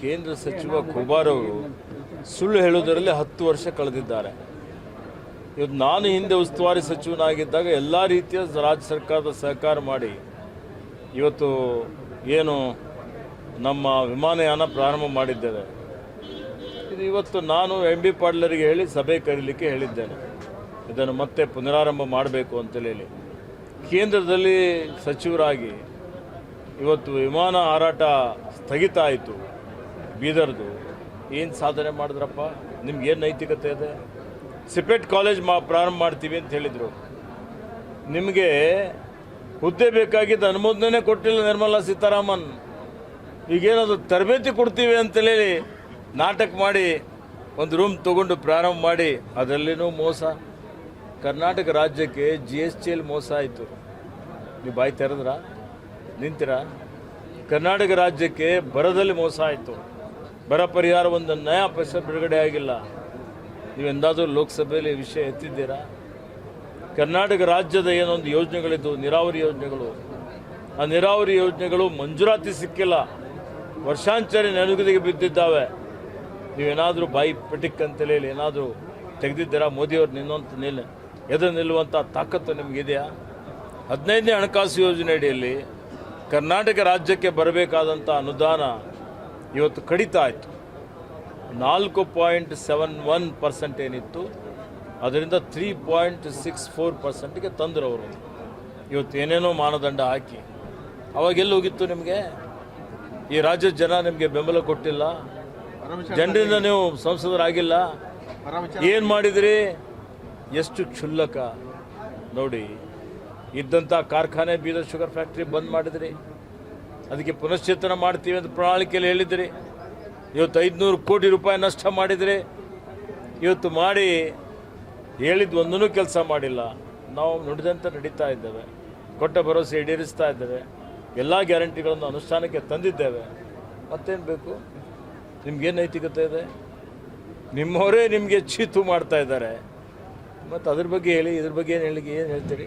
ಕೇಂದ್ರ ಸಚಿವ ಕುಮಾರ್ ಅವರು ಸುಳ್ಳು ಹೇಳುವುದರಲ್ಲಿ ಹತ್ತು ವರ್ಷ ಕಳೆದಿದ್ದಾರೆ. ಇವತ್ತು ನಾನು ಹಿಂದೆ ಉಸ್ತುವಾರಿ ಸಚಿವನಾಗಿದ್ದಾಗ ಎಲ್ಲ ರೀತಿಯ ರಾಜ್ಯ ಸರ್ಕಾರದ ಸಹಕಾರ ಮಾಡಿ ಇವತ್ತು ಏನು ನಮ್ಮ ವಿಮಾನಯಾನ ಪ್ರಾರಂಭ ಮಾಡಿದ್ದೇವೆ ಇದು ಇವತ್ತು ನಾನು ಎಂ ಬಿ ಪಾಟೀಲರಿಗೆ ಹೇಳಿ ಸಭೆ ಕರೀಲಿಕ್ಕೆ ಹೇಳಿದ್ದೇನೆ. ಇದನ್ನು ಮತ್ತೆ ಪುನರಾರಂಭ ಮಾಡಬೇಕು ಅಂತೇಳಿ ಕೇಂದ್ರದಲ್ಲಿ ಸಚಿವರಾಗಿ ಇವತ್ತು ವಿಮಾನ ಹಾರಾಟ ಸ್ಥಗಿತ ಆಯಿತು. ಬೀದರ್ದು. ಏನು ಸಾಧನೆ ಮಾಡಿದ್ರಪ್ಪ? ನಿಮ್ಗೇನು ನೈತಿಕತೆ ಇದೆ? ಸಿಪೆಟ್ ಕಾಲೇಜ್ ಮಾ ಪ್ರಾರಂಭ ಮಾಡ್ತೀವಿ ಅಂತ ಹೇಳಿದರು. ನಿಮಗೆ ಹುದ್ದೆ ಬೇಕಾಗಿದ್ದ ಅನುಮೋದನೆ ಕೊಟ್ಟಿಲ್ಲ ನಿರ್ಮಲಾ ಸೀತಾರಾಮನ್. ಈಗೇನದು ತರಬೇತಿ ಕೊಡ್ತೀವಿ ಅಂತೇಳಿ ನಾಟಕ ಮಾಡಿ, ಒಂದು ರೂಮ್ ತಗೊಂಡು ಪ್ರಾರಂಭ ಮಾಡಿ, ಅದರಲ್ಲಿನೂ ಮೋಸ. ಕರ್ನಾಟಕ ರಾಜ್ಯಕ್ಕೆ ಜಿ ಎಸ್ ಟಿಯಲ್ಲಿ ಮೋಸ ಆಯಿತು. ನೀವು ಬಾಯಿ ತೆರೆದ್ರ? ನಿಂತಿರ? ಕರ್ನಾಟಕ ರಾಜ್ಯಕ್ಕೆ ಬರದಲ್ಲಿ ಮೋಸ ಆಯಿತು. ಬರ ಪರಿಹಾರ ಒಂದು ನಯಾ ಪೈಸೆ ಬಿಡುಗಡೆ ಆಗಿಲ್ಲ. ನೀವೆಂದಾದರೂ ಲೋಕಸಭೆಯಲ್ಲಿ ವಿಷಯ ಎತ್ತಿದ್ದೀರಾ? ಕರ್ನಾಟಕ ರಾಜ್ಯದ ಏನೊಂದು ಯೋಜನೆಗಳಿದ್ದವು ನೀರಾವರಿ ಯೋಜನೆಗಳು. ಆ ನೀರಾವರಿ ಯೋಜನೆಗಳು ಮಂಜೂರಾತಿ ಸಿಕ್ಕಿಲ್ಲ. ವರ್ಷಾಂಚರಿ ನೆನಗುದಿಗೆ ಬಿದ್ದಿದ್ದಾವೆ. ನೀವೇನಾದರೂ ಬಾಯಿ ಪಟಿಕ್ ಅಂತೇಳಿ ಏನಾದರೂ ತೆಗೆದಿದ್ದೀರಾ? ಮೋದಿಯವ್ರು ನಿನ್ನಂತ ನಿಲ್ಲ ಎದುರು ನಿಲ್ಲುವಂಥ ತಾಕತ್ತು ನಿಮಗಿದೆಯಾ? ಹದಿನೈದನೇ ಹಣಕಾಸು ಯೋಜನೆ ಅಡಿಯಲ್ಲಿ ಕರ್ನಾಟಕ ರಾಜ್ಯಕ್ಕೆ ಬರಬೇಕಾದಂಥ ಅನುದಾನ ಇವತ್ತು ಕಡಿತ ಆಯಿತು. ನಾಲ್ಕು ಪಾಯಿಂಟ್ ಸೆವೆನ್ ಒನ್ ಪರ್ಸೆಂಟ್ ಏನಿತ್ತು ಅದರಿಂದ ತ್ರೀ ಪಾಯಿಂಟ್ ಸಿಕ್ಸ್ ಫೋರ್ ಪರ್ಸೆಂಟ್ಗೆ ತಂದರು ಅವರು ಇವತ್ತು ಏನೇನೋ ಮಾನದಂಡ ಹಾಕಿ. ಅವಾಗ ಎಲ್ಲಿ ಹೋಗಿತ್ತು ನಿಮಗೆ? ಈ ರಾಜ್ಯದ ಜನ ನಿಮಗೆ ಬೆಂಬಲ ಕೊಟ್ಟಿಲ್ಲ. ಜನರಿಂದ ನೀವು ಸಂಸದರಾಗಿಲ್ಲ. ಏನು ಮಾಡಿದ್ರಿ? ಎಷ್ಟು ಕ್ಷುಲ್ಲಕ. ನೋಡಿ ಇದ್ದಂಥ ಕಾರ್ಖಾನೆ ಬೀದರ್ ಶುಗರ್ ಫ್ಯಾಕ್ಟ್ರಿ ಬಂದ್ ಮಾಡಿದ್ರಿ. ಅದಕ್ಕೆ ಪುನಶ್ಚೇತನ ಮಾಡ್ತೀವಿ ಅಂತ ಪ್ರಣಾಳಿಕೆಯಲ್ಲಿ ಹೇಳಿದ್ರಿ, ಇವತ್ತು ಐದುನೂರು ಕೋಟಿ ರೂಪಾಯಿ ನಷ್ಟ ಮಾಡಿದರೆ, ಇವತ್ತು ಮಾಡಿ ಹೇಳಿದ್ದು ಒಂದೂ ಕೆಲಸ ಮಾಡಿಲ್ಲ. ನಾವು ನುಡಿದಂತೆ ನಡೀತಾ ಇದ್ದೇವೆ. ಕೊಟ್ಟ ಭರವಸೆ ಈಡೇರಿಸ್ತಾ ಇದ್ದೇವೆ. ಎಲ್ಲ ಗ್ಯಾರಂಟಿಗಳನ್ನು ಅನುಷ್ಠಾನಕ್ಕೆ ತಂದಿದ್ದೇವೆ. ಮತ್ತೇನು ಬೇಕು? ನಿಮ್ಗೇನು ನೈತಿಕತೆ ಇದೆ? ನಿಮ್ಮವರೇ ನಿಮಗೆ ಚೀತು ಮಾಡ್ತಾ ಇದ್ದಾರೆ. ಮತ್ತು ಅದ್ರ ಬಗ್ಗೆ ಹೇಳಿ, ಇದ್ರ ಬಗ್ಗೆ ಏನು ಹೇಳಿ, ಏನು ಹೇಳ್ತೀರಿ?